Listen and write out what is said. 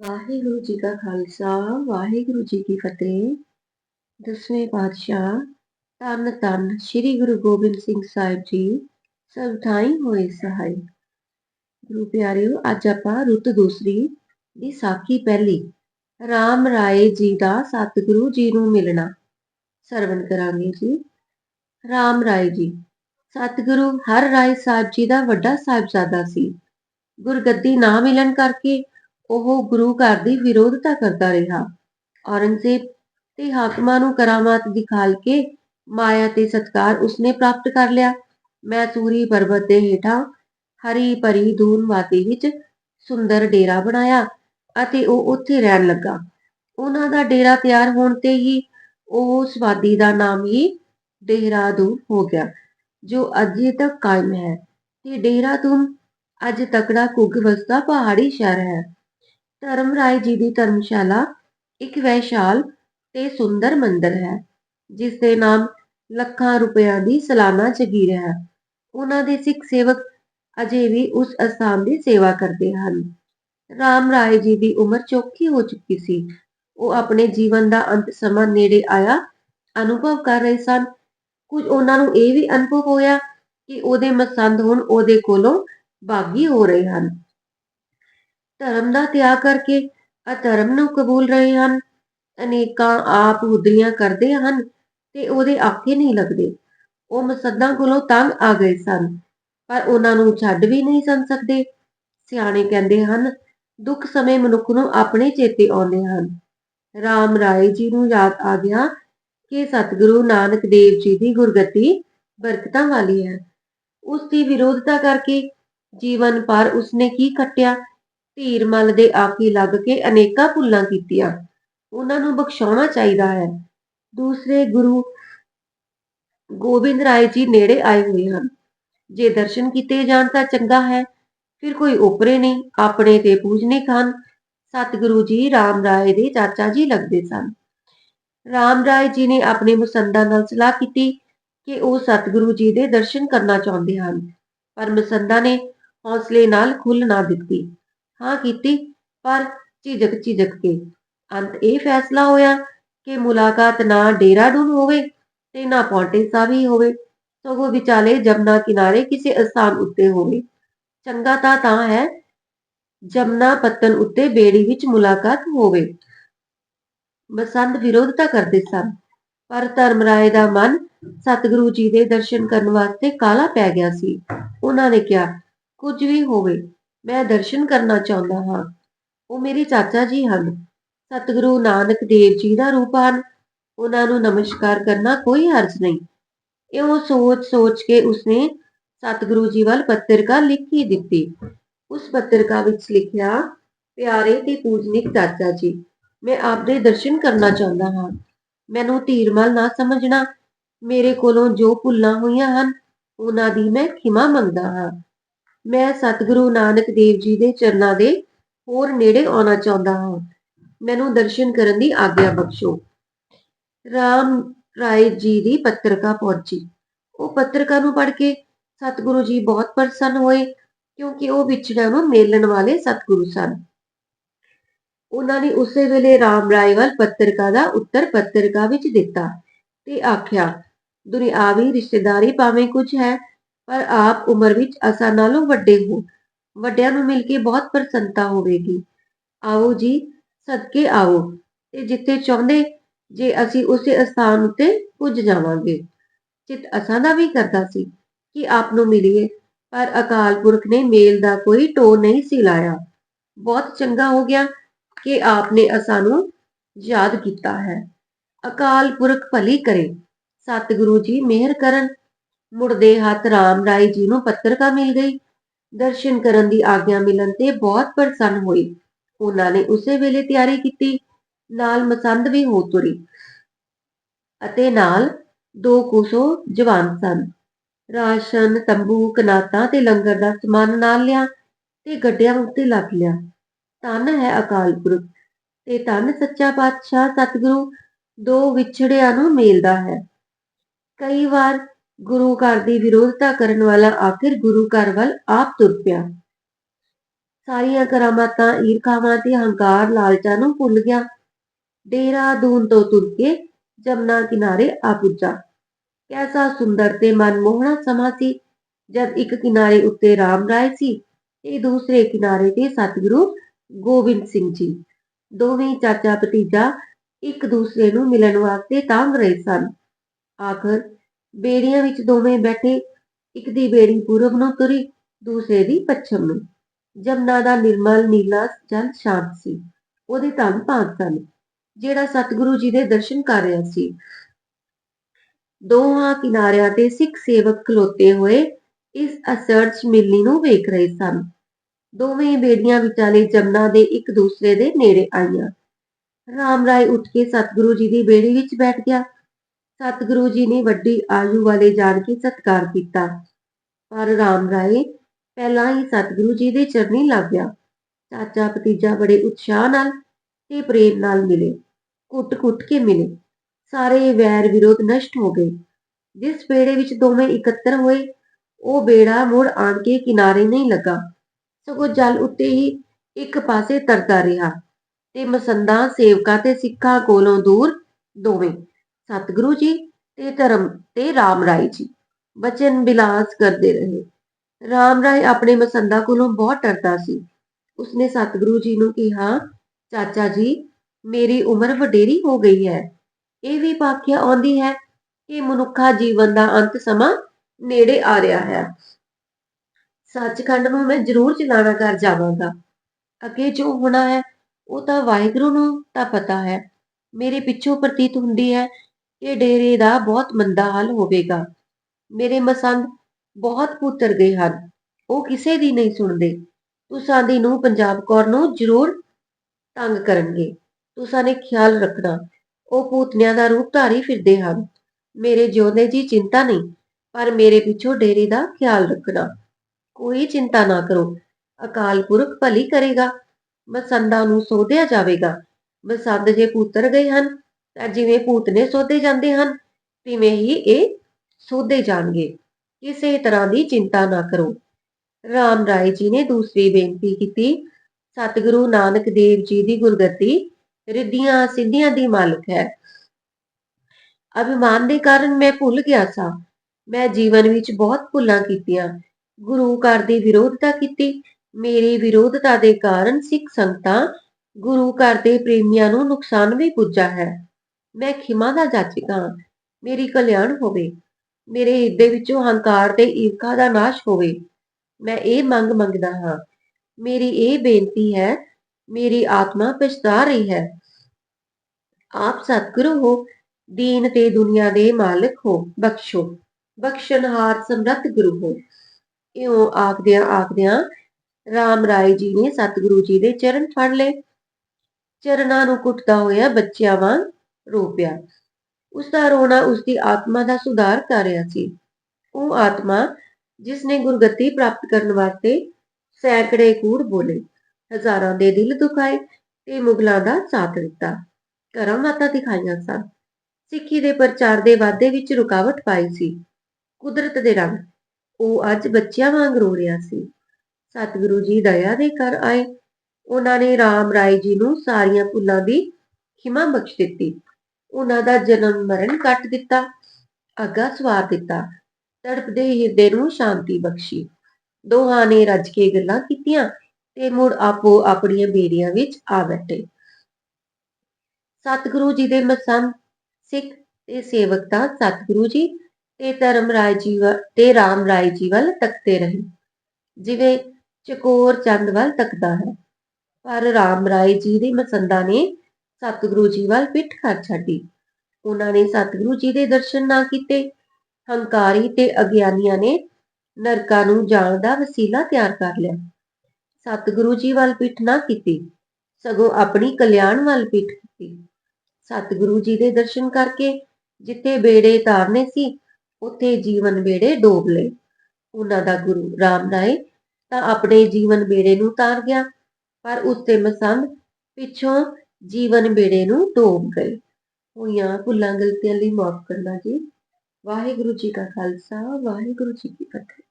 ਵਾਹਿਗੁਰੂ ਜੀ ਕਾ ਖਾਲਸਾ, ਵਾਹਿਗੁਰੂ ਜੀ ਕੀ ਫਤਿਹ। ਦਸਵੇਂ ਪਾਤਸ਼ਾਹ ਤਨ ਤਨ ਸ੍ਰੀ ਗੁਰੂ ਗੋਬਿੰਦ ਸਿੰਘ ਸਾਹਿਬ ਜੀ, ਸਭ ਥਾਈ ਹੋਏ ਸਹਾਈ। ਗੁਰੂ ਪਿਆਰਿਓ, ਅੱਜ ਆਪਾਂ ਰੁੱਤ ਦੂਸਰੀ ਦੀ ਸਾਖੀ ਪਹਿਲੀ, ਰਾਮ ਰਾਏ ਜੀ ਦਾ ਸਤਿਗੁਰੂ ਜੀ ਨੂੰ ਮਿਲਣਾ। ਸਰਵਣ ਕਰਾਂਗੇ ਜੀ। ਰਾਮ ਰਾਏ ਜੀ, ਸਤਿਗੁਰੂ ਹਰ ਰਾਏ ਸਾਹਿਬ ਜੀ ਦਾ ਵੱਡਾ ਸਾਹਿਬਜ਼ਾਦਾ ਸੀ। ਗੁਰਗੱਦੀ ਨਾ ਮਿਲਣ ਕਰਕੇ ਉਹ ਗੁਰੂ ਘਰ ਦੀ ਵਿਰੋਧਤਾ ਕਰਦਾ ਰਿਹਾ। ਔਰੰਗਜ਼ੇਬ ਤੇ ਹਾਕਮਾਂ ਨੂੰ ਕਰਾਮਾਤ ਦਿਖਾਲ ਕੇ ਮਾਇਆ ਤੇ ਸਤਕਾਰ ਉਸਨੇ ਪ੍ਰਾਪਤ ਕਰ ਲਿਆ। ਮੈਸੂਰੀ ਪਰਬਤ ਦੇ ਹੇਠਾਂ ਹਰੀ ਭਰੀ ਦੂਨ ਵਾਦੀ ਵਿੱਚ ਸੁੰਦਰ ਡੇਰਾ ਬਣਾਇਆ ਅਤੇ ਉਹ ਉੱਥੇ ਰਹਿਣ ਲੱਗਾ। ਉਹਨਾਂ ਦਾ ਡੇਰਾ ਤਿਆਰ ਹੋਣ ਤੇ ਹੀ ਉਹ ਸਵਾਦੀ ਦਾ ਨਾਮ ਹੀ ਦੇਹਰਾਦੂਨ ਹੋ ਗਿਆ, ਜੋ ਅਜੇ ਤੱਕ ਕਾਇਮ ਹੈ। ਤੇ ਦੇਹਰਾਦੂਨ ਅੱਜ ਤਕੜਾ ਕੁੱਗ ਵਸਦਾ ਪਹਾੜੀ ਸ਼ਹਿਰ ਹੈ। ਧਰਮ ਰਾਏ ਜੀ ਦੀ ਧਰਮਸ਼ਾਲਾ ਇੱਕ ਵਿਸ਼ਾਲ ਤੇ ਸੁੰਦਰ ਮੰਦਰ ਹੈ, ਜਿਸ ਦੇ ਨਾਮ ਲੱਖਾਂ ਰੁਪਇਆਂ ਦੀ ਸਾਲਾਨਾ ਜਗੀਰ ਹੈ। ਉਹਨਾਂ ਦੇ ਸਿੱਖ ਸੇਵਕ ਅਜੇ ਵੀ ਉਸ ਅਸਥਾਨ ਦੀ ਸੇਵਾ ਕਰਦੇ ਹਨ। ਰਾਮ ਰਾਏ ਜੀ ਦੀ ਉਮਰ ਚੌਕੀ ਹੋ ਚੁੱਕੀ ਸੀ। ਉਹ ਆਪਣੇ ਜੀਵਨ ਦਾ ਅੰਤ ਸਮਾਂ ਨੇੜੇ ਆਇਆ, ਅਨੁਭਵ ਕਰ ਰਹੇ ਸਨ। ਕੁਝ ਉਹਨਾਂ ਨੂੰ ਇਹ ਵੀ ਅਨੁਭਵ ਹੋਇਆ ਕਿ ਉਹਦੇ ਮਸੰਦ ਹੁਣ ਉਹਦੇ ਕੋਲੋਂ ਬਾਗੀ ਹੋ ਰਹੇ ਹਨ। ਧਰਮ ਦਾ ਤਿਆਗ ਕਰਕੇ ਅਧਰਮ ਨੂੰ ਕਬੂਲ ਰਹੇ ਹਨ। ਅਨੇਕਾਂ ਆਪ ਹੁਦਰੀਆਂ ਕਰਦੇ ਹਨ ਤੇ ਉਹਦੇ ਆਖੇ ਨਹੀਂ ਲੱਗਦੇ। ਉਹ ਮਸੱਦਾਂ ਕੋਲੋਂ ਤੰਗ ਆ ਗਏ ਸਨ, ਪਰ ਉਹਨਾਂ ਨੂੰ ਛੱਡ ਵੀ ਨਹੀਂ ਸਨ ਸਕਦੇ। ਸਿਆਣੇ ਕਹਿੰਦੇ ਹਨ, ਦੁੱਖ ਸਮੇਂ ਮਨੁੱਖ ਨੂੰ ਆਪਣੇ ਚੇਤੇ ਆਉਂਦੇ ਹਨ। ਰਾਮ ਰਾਏ ਜੀ ਨੂੰ ਯਾਦ ਆ ਗਿਆ ਕਿ ਸਤਿਗੁਰੂ ਨਾਨਕ ਦੇਵ ਜੀ ਦੀ ਗੁਰਗੱਦੀ ਬਰਕਤਾਂ ਵਾਲੀ ਹੈ। ਉਸ ਦੀ ਵਿਰੋਧਤਾ ਕਰਕੇ ਜੀਵਨ ਪਰ ਉਸਨੇ ਕੀ ਕੱਟਿਆ? ਧੀਰ ਦੇ ਆਖੀ ਲੱਗ ਕੇ ਅਨੇਕਾਂ ਭੁੱਲਾਂ ਕੀਤੀਆਂ। ਉਹਨਾਂ ਨੂੰ ਬਖਸ਼ਾਉਣਾ ਚਾਹੀਦਾ ਹੈ। ਦੂਸਰੇ ਗੁਰੂ ਗੋਬਿੰਦ ਰਾਏ ਜੀ ਨੇੜੇ ਆਏ ਹੋਏ ਹਨ। ਜੇ ਦਰਸ਼ਨ ਕੀਤੇ ਜਾਣ ਤਾਂ ਚੰਗਾ ਹੈ, ਫਿਰ ਕੋਈ ਉਪਰੇ ਨਹੀਂ, ਆਪਣੇ ਤੇ ਪੂਜਨੇ ਖਾਨ ਸਤਿਗੁਰੂ ਜੀ ਰਾਮ ਰਾਏ ਦੇ ਚਾਚਾ ਜੀ ਲੱਗਦੇ ਸਨ। ਰਾਮ ਰਾਏ ਜੀ ਨੇ ਆਪਣੇ ਮਸੰਦਾਂ ਨਾਲ ਸਲਾਹ ਕੀਤੀ ਕਿ ਉਹ ਸਤਿਗੁਰੂ ਜੀ ਦੇ ਦਰਸ਼ਨ ਕਰਨਾ ਚਾਹੁੰਦੇ ਹਨ, ਪਰ ਮਸੰਦਾਂ ਨੇ ਹੌਸਲੇ ਨਾਲ ਖੁੱਲ ਨਾ ਦਿੱਤੀ। ਹਾਂ ਕੀਤੀ, ਪਰ ਝਿਜਕ ਝਿਜਕ ਕੇ। ਅੰਤ ਇਹ ਫੈਸਲਾ ਹੋਇਆ ਕਿ ਮੁਲਾਕਾਤ ਨਾ ਡੇਰਾਡੂਨ ਹੋਵੇ ਤੇ ਨਾ ਪੌਂਟੇ ਸਾਹਿਬ ਹੋਵੇ। ਸਗੋਂ ਵਿਚਾਲੇ ਜਮਨਾ ਕਿਨਾਰੇ ਕਿਸੇ ਅਸਥਾਨ ਉੱਤੇ ਹੋਵੇ। ਚੰਗਾ ਤਾਂ ਤਾਂ ਹੈ, ਜਮਨਾ ਪੱਤਨ ਉੱਤੇ ਬੇੜੀ ਵਿੱਚ ਮੁਲਾਕਾਤ ਹੋਵੇ। ਬਸੰਤ ਵਿਰੋਧ ਤਾਂ ਕਰਦੇ ਸਨ, ਪਰ ਧਰਮ ਰਾਏ ਦਾ ਮਨ ਸਤਿਗੁਰੂ ਜੀ ਦੇ ਦਰਸ਼ਨ ਕਰਨ ਵਾਸਤੇ ਕਾਲਾ ਪੈ ਗਿਆ ਸੀ। ਉਹਨਾਂ ਨੇ ਕਿਹਾ, ਕੁਝ ਵੀ ਹੋਵੇ ਮੈਂ ਦਰਸ਼ਨ ਕਰਨਾ ਚਾਹੁੰਦਾ ਹਾਂ। ਉਹ ਮੇਰੇ ਚਾਚਾ ਜੀ ਹਨ। ਸਤਿਗੁਰੂ ਨਾਨਕ ਦੇਵ ਜੀ ਦਾ ਰੂਪ ਹਨ। ਉਹਨਾਂ ਨੂੰ ਨਮਸਕਾਰ ਕਰਨਾ ਕੋਈ ਹਰਜ ਨਹੀਂ। ਇਹ ਸੋਚ ਸੋਚ ਕੇ ਉਸਨੇ ਸਤਿਗੁਰੂ ਜੀ ਵੱਲ ਪੱਤਰਕਾ ਹੀ ਦਿੱਤੀ। ਉਸ ਪੱਤਰਕਾ ਵਿੱਚ ਲਿਖਿਆ, ਪਿਆਰੇ ਤੇ ਪੂਜਨਿਕ ਚਾਚਾ ਜੀ, ਮੈਂ ਆਪਦੇ ਦਰਸ਼ਨ ਕਰਨਾ ਚਾਹੁੰਦਾ ਹਾਂ। ਮੈਨੂੰ ਧੀਰਮਲ ਨਾ ਸਮਝਣਾ। ਮੇਰੇ ਕੋਲੋਂ ਜੋ ਭੁੱਲਾਂ ਹੋਈਆਂ ਹਨ, ਉਹਨਾਂ ਦੀ ਮੈਂ ਖਿਮਾ ਮੰਗਦਾ ਹਾਂ। ਮੈਂ ਸਤਿਗੁਰੂ ਨਾਨਕ ਦੇਵ ਜੀ ਦੇ ਚਰਨਾਂ ਦੇ ਹੋਰ ਨੇੜੇ ਆਉਣਾ ਚਾਹੁੰਦਾ ਹਾਂ। ਮੈਨੂੰ ਦਰਸ਼ਨ ਕਰਨ ਦੀ ਆਗਿਆ ਬਖਸ਼ੋ। ਰਾਮ ਰਾਏ ਜੀ ਦੀ ਪੱਤਰਕਾ ਪਹੁੰਚੀ। ਉਹ ਪੱਤਰਕਾ ਨੂੰ ਪੜ੍ਹ ਕੇ ਸਤਿਗੁਰੂ ਜੀ ਬਹੁਤ ਪ੍ਰਸੰਨ ਹੋਏ, ਕਿਉਂਕਿ ਉਹ ਵਿਛੜਿਆਂ ਨੂੰ ਮੇਲਣ ਵਾਲੇ ਸਤਿਗੁਰੂ ਸਨ। ਉਹਨਾਂ ਨੇ ਉਸੇ ਵੇਲੇ ਰਾਮ ਰਾਏ ਵੱਲ ਪੱਤਰਕਾ ਦਾ ਉੱਤਰ ਪੱਤਰਕਾ ਵਿੱਚ ਦਿੱਤਾ ਤੇ ਆਖਿਆ, ਦੁਨਿਆਵੀ ਰਿਸ਼ਤੇਦਾਰੀ ਭਾਵੇਂ ਕੁਝ ਹੈ ਪਰ ਆਪ ਉਮਰ ਵਿੱਚ ਅਸਾਂ ਨਾਲੋਂ ਵੱਡੇ ਹੋ। ਵੱਡਿਆਂ ਨੂੰ ਮਿਲ ਕੇ ਬਹੁਤ ਪ੍ਰਸੰਨਤਾ ਹੋਵੇਗੀ। ਆਓ ਜੀ, ਸਦਕੇ ਆਓ ਤੇ ਜਿੱਥੇ ਚਾਹੁੰਦੇ, ਜੇ ਅਸੀਂ ਉਸੇ ਸਥਾਨ ਉੱਤੇ ਪੁੱਜ ਜਾਵਾਂਗੇ। ਚਿਤ ਅਸਾਂ ਦਾ ਵੀ ਕਰਦਾ ਸੀ ਕਿ ਆਪ ਨੂੰ ਮਿਲੀਏ, ਪਰ ਅਕਾਲ ਪੁਰਖ ਨੇ ਮੇਲ ਦਾ ਕੋਈ ਟੋ ਨਹੀਂ ਸੀ ਲਾਇਆ। ਬਹੁਤ ਚੰਗਾ ਹੋ ਗਿਆ ਕਿ ਆਪ ਨੇ ਅਸਾਂ ਨੂੰ ਯਾਦ ਕੀਤਾ ਹੈ। ਅਕਾਲ ਪੁਰਖ ਭਲੀ ਕਰੇ। ਸਤਿਗੁਰੂ ਜੀ ਮਿਹਰ ਕਰਨ ਮੁੜਦੇ ਹੱਥ ਰਾਮ ਰਾਏ ਜੀ ਨੂੰ ਪੱਤਰਕਾ ਮਿਲ ਗਈ। ਦਰਸ਼ਨ ਕਰਨ ਦੀ ਆਗਿਆ ਮਿਲਣ ਤੇ ਬਹੁਤ ਪ੍ਰਸੰਨ ਹੋਏ ਉਹਨਾਂ ਨੇ ਉਸੇ ਵੇਲੇ ਤਿਆਰੀ ਕੀਤੀ। ਨਾਲ ਮਸੰਦ ਵੀ ਹੋ ਤੁਰੀ ਅਤੇ ਨਾਲ ਦੋ ਕੁਸੋ ਜਵਾਨ ਸਨ। ਰਾਸ਼ਨ, ਤੰਬੂ, ਕਨਾਤਾ ਤੇ ਲੰਗਰ ਦਾ ਸਮਾਨ ਨਾਲ ਲਿਆ ਤੇ ਗੱਡਿਆਂ ਉੱਤੇ ਲੱਗ ਲਿਆ। ਤਨ ਹੈ ਅਕਾਲ ਪੁਰਖ ਤੇ ਤਨ ਸੱਚਾ ਪਾਤਸ਼ਾਹ ਸਤਿਗੁਰੂ, ਦੋ ਵਿਛੜਿਆਂ ਨੂੰ ਮੇਲਦਾ ਹੈ। ਕਈ ਵਾਰ ਗੁਰੂ ਘਰ ਦੀ ਵਿਰੋਧਤਾ ਕਰਨ ਵਾਲਾ ਆਖਿਰ ਗੁਰੂ ਘਰ ਵੱਲ ਆਪ ਤੁਰ ਪਿਆ। ਸਾਰੀਆਂ ਕਰਾਮਾਤਾਂ, ਈਰਖਾਵਾਂ ਤੇ ਹੰਕਾਰ ਲਾਲਚਾਂ ਨੂੰ ਭੁੱਲ ਗਿਆ। ਦੇਹਰਾਦੂਨ ਤੋਂ ਤੁਰ ਕੇ ਜਮਨਾ ਕਿਨਾਰੇ ਆ ਪੁੱਜਾ। ਕੈਸਾ ਸੁੰਦਰ ਤੇ ਮਨਮੋਹਣਾ ਸਮਾਂ ਸੀ। ਜਦ ਇੱਕ ਕਿਨਾਰੇ ਉੱਤੇ ਰਾਮ ਰਾਏ ਸੀ, ਤੇ ਦੂਸਰੇ ਕਿਨਾਰੇ ਤੇ ਸਤਿਗੁਰੂ ਗੋਬਿੰਦ ਸਿੰਘ ਜੀ। ਦੋਵੇਂ ਚਾਚਾ ਭਤੀਜਾ ਇੱਕ ਦੂਸਰੇ ਨੂੰ ਮਿਲਣ ਵਾਸਤੇ ਤਾਂਘ ਰਹੇ ਸਨ। ਆਖਰ ਬੇੜੀਆਂ ਵਿੱਚ ਦੋਵੇਂ ਬੈਠੇ, ਇੱਕ ਦੀ ਬੇੜੀ ਪੂਰਬ ਨੂੰ ਤੁਰੀ, ਦੂਸਰੇ ਦੀ ਪੱਛਮ ਨੂੰ। ਜਮਨਾ ਦਾ ਨਿਰਮਲ, ਨੀਲਾ ਜਲ ਸ਼ਾਂਤ ਸੀ। ਉਹਦੇ ਧੰਨ ਭਾਗ ਸਨ, ਜਿਹੜਾ ਸਤਿਗੁਰੂ ਜੀ ਦੇ ਦਰਸ਼ਨ ਕਰ ਰਿਹਾ ਸੀ। ਦੋਹਾਂ ਕਿਨਾਰਿਆਂ ਤੇ ਸਿੱਖ ਸੇਵਕ ਖਲੋਤੇ ਹੋਏ, ਇਸ ਅਸਰਜ ਮਿਲਣੀ ਨੂੰ ਵੇਖ ਰਹੇ ਸਨ। ਦੋਵੇਂ ਬੇੜੀਆਂ ਵਿਚਾਲੇ ਜਮਨਾ ਦੇ ਇੱਕ ਦੂਸਰੇ ਦੇ ਨੇੜੇ ਆਈਆਂ। ਰਾਮ ਰਾਏ ਉੱਠ ਕੇ ਸਤਿਗੁਰੂ ਜੀ ਦੀ ਬੇੜੀ ਵਿੱਚ ਬੈਠ ਗਿਆ। ਸਤਿਗੁਰੂ ਜੀ ਨੇ ਵੱਡੀ ਆਯੂ ਵਾਲੇ ਜਾਣ ਕੇ ਸਤਿਕਾਰ ਕੀਤਾ। ਪਰ ਰਾਮ ਰਾਏ ਪਹਿਲਾਂ ਹੀ ਸਤਿਗੁਰੂ ਜੀ ਦੇ ਚਰਨੀ ਲੱਗ ਗਿਆ ਚਾਚਾ ਭਤੀਜਾ ਬੜੇ ਉਤਸ਼ਾਹ ਨਾਲ ਤੇ ਪ੍ਰੇਮ ਨਾਲ ਮਿਲੇ। ਕੁੱਟ-ਕੁੱਟ ਕੇ ਮਿਲੇ। ਸਾਰੇ ਵੈਰ ਵਿਰੋਧ ਨਸ਼ਟ ਹੋ ਗਏ। ਜਿਸ ਬੇੜੇ ਵਿੱਚ ਦੋਵੇਂ ਇਕੱਤਰ ਹੋਏ, ਉਹ ਬੇੜਾ ਮੁੜ ਆਣ ਕੇ ਕਿਨਾਰੇ ਨਹੀਂ ਲੱਗਾ। ਸਗੋਂ ਜਲ ਉੱਤੇ ਹੀ ਇੱਕ ਪਾਸੇ ਤਰਦਾ ਰਿਹਾ ਤੇ ਮਸੰਦਾ ਸੇਵਕਾਂ ਤੇ ਸਿੱਖਾਂ ਕੋਲੋਂ ਦੂਰ ਦੋਵੇਂ ਸਤਿਗੁਰੂ ਜੀ ਤੇ ਧਰਮ ਤੇ ਰਾਮ ਰਾਏ ਜੀ। ਬਚਨ ਬਿਲਾਸ ਕਰਦੇ ਰਹੇ। ਰਾਮ ਰਾਏ ਆਪਣੇ ਮਸੰਦਾ ਕੋਲੋਂ ਬਹੁਤ ਡਰਦਾ ਸੀ। ਉਸਨੇ ਸਤਿਗੁਰੂ ਜੀ ਨੂੰ ਕਿਹਾ, ਚਾਚਾ ਜੀ, ਮੇਰੀ ਉਮਰ ਵਡੇਰੀ ਹੋ ਗਈ ਹੈ। ਇਹ ਵੀ ਪਾਖਿਆ ਆਉਂਦੀ ਹੈ ਕਿ ਮਨੁੱਖਾ ਜੀਵਨ ਦਾ ਅੰਤ ਸਮਾਂ ਨੇੜੇ ਆ ਰਿਹਾ ਹੈ। ਸੱਚਖੰਡ ਨੂੰ ਮੈਂ ਜ਼ਰੂਰ ਚਲਾਣਾ ਕਰ ਜਾਵਾਂਗਾ। ਅੱਗੇ ਜੋ ਹੋਣਾ ਹੈ, ਉਹ ਤਾਂ ਵਾਹਿਗੁਰੂ ਨੂੰ ਤਾਂ ਪਤਾ ਹੈ। ਮੇਰੇ ਪਿੱਛੋਂ ਪ੍ਰਤੀਤ ਹੁੰਦੀ ਹੈ ਕਿ ਡੇਰੇ ਦਾ ਬਹੁਤ ਮੰਦਾ ਹਾਲ ਹੋਵੇਗਾ। ਮੇਰੇ ਮਸੰਦ ਬਹੁਤ ਪੁੱਤਰ ਗਏ ਹਨ। ਉਹ ਕਿਸੇ ਦੀ ਨਹੀਂ ਸੁਣਦੇ। ਤੁਸਾਂ ਦੀ ਨੂੰ ਪੰਜਾਬ ਕੌਰ ਨੂੰ ਜ਼ਰੂਰ ਤੰਗ ਕਰਨਗੇ। ਤੁਸਾਂ ਨੇ ਖਿਆਲ ਰੱਖਣਾ। ਉਹ ਪੂਤਨਿਆਂ ਦਾ ਰੂਪ ਧਾਰੀ ਫਿਰਦੇ ਹਨ। ਮੇਰੇ ਜਿਉਂਦੇ ਜੀ ਚਿੰਤਾ ਨਹੀਂ, ਪਰ ਮੇਰੇ ਪਿੱਛੋਂ ਡੇਰੇ ਦਾ ਖਿਆਲ ਰੱਖਣਾ। ਕੋਈ ਚਿੰਤਾ ਨਾ ਕਰੋ। ਅਕਾਲ ਪੁਰਖ ਭਲੀ ਕਰੇਗਾ। ਮਸੰਦਾਂ ਨੂੰ ਸੋਧਿਆ ਜਾਵੇਗਾ। ਮਸੰਦ ਜੇ ਪੁੱਤਰ ਗਏ ਹਨ ਤਾਂ ਜਿਵੇਂ ਭੂਤਨੇ ਸੋਧੇ ਜਾਂਦੇ ਹਨ, ਤਿਵੇਂ ਹੀ ਇਹ ਸੋਧੇ ਜਾਣਗੇ। ਕਿਸੇ ਤਰ੍ਹਾਂ ਦੀ ਚਿੰਤਾ ਨਾ ਕਰੋ। ਰਾਮ ਰਾਏ ਜੀ ਨੇ ਦੂਸਰੀ ਬੇਨਤੀ ਕੀਤੀ, ਸਤਿਗੁਰੂ ਨਾਨਕ ਦੇਵ ਜੀ ਦੀ ਗੁਰਗੱਦੀ ਰਿੱਧੀਆਂ ਸਿੱਧੀਆਂ ਦੀ ਮਾਲਕ ਹੈ। ਅਭਿਮਾਨ ਦੇ ਕਾਰਨ ਮੈਂ ਭੁੱਲ ਗਿਆ ਸਾਂ। ਮੈਂ ਜੀਵਨ ਵਿੱਚ ਬਹੁਤ ਭੁੱਲਾਂ ਕੀਤੀਆਂ। ਗੁਰੂ ਘਰ ਦੀ ਵਿਰੋਧਤਾ ਕੀਤੀ। ਮੇਰੀ ਵਿਰੋਧਤਾ ਦੇ ਕਾਰਨ ਸਿੱਖ ਸੰਗਤਾਂ ਗੁਰੂ ਘਰ ਦੇ ਪ੍ਰੇਮੀਆਂ ਨੂੰ ਨੁਕਸਾਨ ਵੀ ਪੁੱਜਾ ਹੈ। ਮੈਂ ਖਿਮਾ ਦਾ ਜਾਚਕ ਹਾਂ ਮੇਰੀ ਕਲਿਆਣ ਹੋਵੇ। ਮੇਰੇ ਹਿਰਦੇ ਵਿੱਚੋਂ ਹੰਕਾਰ ਤੇ ਈਰਖਾ ਦਾ ਨਾਸ਼ ਹੋਵੇ। ਮੈਂ ਇਹ ਮੰਗ ਮੰਗਦਾ ਹਾਂ। ਮੇਰੀ ਇਹ ਬੇਨਤੀ ਹੈ, ਮੇਰੀ ਆਤਮਾ ਪਛਤਾ ਰਹੀ ਹੈ। ਆਪ ਸਤਿਗੁਰੂ ਹੋ, ਦੀਨ ਤੇ ਦੁਨੀਆ ਦੇ ਮਾਲਕ ਹੋ, ਬਖਸ਼ੋ। ਬਖਸ਼ਣਹਾਰ ਸਮਰੱਥ ਗੁਰੂ ਹੋ। ਇਉਂ ਆਖਦਿਆਂ ਆਖਦਿਆਂ ਰਾਮ ਰਾਏ ਜੀ ਨੇ ਸਤਿਗੁਰੂ ਜੀ ਦੇ ਚਰਨ ਫੜ ਲਏ। ਚਰਨਾਂ ਨੂੰ ਕੁੱਟਦਾ ਹੋਇਆ ਬੱਚਿਆਂ ਵਾਂਗ ਰੋ ਪਿਆ ਉਸ ਦਾ ਰੋਣਾ ਉਸ ਦੀ ਆਤਮਾ ਦਾ ਸੁਧਾਰ ਕਰ ਰਿਹਾ ਸੀ। ਉਹ ਆਤਮਾ ਜਿਸ ਨੇ ਗੁਰਗੱਤੀ ਪ੍ਰਾਪਤ ਕਰਨ ਵਾਸਤੇ ਸੈਂਕੜੇ ਕੂੜ ਬੋਲੇ, ਹਜ਼ਾਰਾਂ ਦੇ ਦਿਲ ਦੁਖਾਏ ਤੇ ਮੁਗਲਾਂ ਦਾ ਸਾਥ ਦਿੱਤਾ। ਕਰਾਮਾਤਾਂ ਦਿਖਾਈਆਂ ਸਨ। ਸਿੱਖੀ ਦੇ ਪ੍ਰਚਾਰ ਦੇ ਵਾਧੇ ਵਿੱਚ ਰੁਕਾਵਟ ਪਾਈ ਸੀ। ਕੁਦਰਤ ਦੇ ਰੰਗ। ਉਹ ਅੱਜ ਬੱਚਿਆਂ ਵਾਂਗ ਰੋ ਰਿਹਾ ਸੀ। ਸਤਿਗੁਰੂ ਜੀ ਦਇਆ ਦੇ ਕਰ ਆਏ। ਉਹਨਾਂ ਨੇ ਰਾਮ ਰਾਏ ਜੀ ਨੂੰ ਸਾਰੀਆਂ ਭੁੱਲਾਂ ਦੀ ਖਿਮਾ ਬਖਸ਼ ਦਿੱਤੀ। ਉਹਨਾਂ ਦਾ ਜਨਮ ਮਰਨ ਕੱਟ ਦਿੱਤਾ, ਅੱਗਾ ਸਵਾਰ ਦਿੱਤਾ, ਤੜਪਦੇ ਹਿਰਦੇ ਨੂੰ ਸ਼ਾਂਤੀ ਬਖਸ਼ੀ। ਦੋਹਾਂ ਨੇ ਰੱਜ ਕੇ ਗੱਲਾਂ ਕੀਤੀਆਂ ਤੇ ਮੁੜ ਆਪੋ ਆਪਣੀਆਂ ਬੇੜੀਆਂ ਵਿੱਚ ਆ ਬੈਠੇ। ਸਤਿਗੁਰੂ ਜੀ ਦੇ ਮਸੰਦ ਸਿੱਖ ਤੇ ਸੇਵਕ ਤਾਂ ਸਤਿਗੁਰੂ ਜੀ ਤੇ ਧਰਮ ਰਾਏ ਜੀ ਤੇ ਰਾਮ ਰਾਏ ਜੀ ਵੱਲ ਤੱਕਦੇ ਰਹੇ। ਜਿਵੇਂ ਚਕੋਰ ਚੰਦ ਵੱਲ ਤੱਕਦਾ ਹੈ। ਪਰ ਰਾਮ ਰਾਏ ਜੀ ਦੇ ਮਸੰਦਾਂ ਨੇ ਸਤਿਗੁਰੂ ਜੀ ਵੱਲ ਪਿੱਠ ਕਰ ਛੱਡੀ। ਉਹਨਾਂ ਨੇ ਸਤਿਗੁਰੂ ਜੀ ਦੇ ਦਰਸ਼ਨ ਨਾ ਕੀਤੇ। ਹੰਕਾਰੀ ਤੇ ਅਗਿਆਨੀਆਂ ਨੇ ਨਰਕਾਂ ਨੂੰ ਜਾਣ ਦਾ ਵਸੀਲਾ ਤਿਆਰ ਕਰ ਲਿਆ। ਸਤਿਗੁਰੂ ਜੀ ਵੱਲ ਪਿੱਠ ਨਾ ਕੀਤੀ, ਸਗੋਂ ਆਪਣੀ ਕਲਿਆਣ ਵੱਲ ਪਿੱਠ ਕੀਤੀ। ਸਤਿਗੁਰੂ ਜੀ ਦੇ ਦਰਸ਼ਨ ਕਰਕੇ ਜਿੱਥੇ ਬੇੜੇ ਤਾਰਨੇ ਸੀ, ਉੱਥੇ ਜੀਵਨ ਬੇੜੇ ਡੋਬ ਲਏ। ਉਹਨਾਂ ਦਾ ਗੁਰੂ ਰਾਮ ਰਾਏ ਤਾਂ ਆਪਣੇ ਜੀਵਨ ਬੇੜੇ ਨੂੰ ਤਾਰ ਗਿਆ, ਪਰ ਉਸਤੇ ਮਸੰਦ ਪਿੱਛੋਂ ਜੀਵਨ ਬੇੜੇ ਨੂੰ ਡੋਬ ਗਏ। ਹੋਈਆਂ ਭੁੱਲਾਂ ਗਲਤੀਆਂ ਲਈ ਮਾਫ ਕਰਨਾ ਜੀ। ਵਾਹਿਗੁਰੂ ਜੀ ਕਾ ਖਾਲਸਾ, ਵਾਹਿਗੁਰੂ ਜੀ ਕੀ ਫਤਿਹ।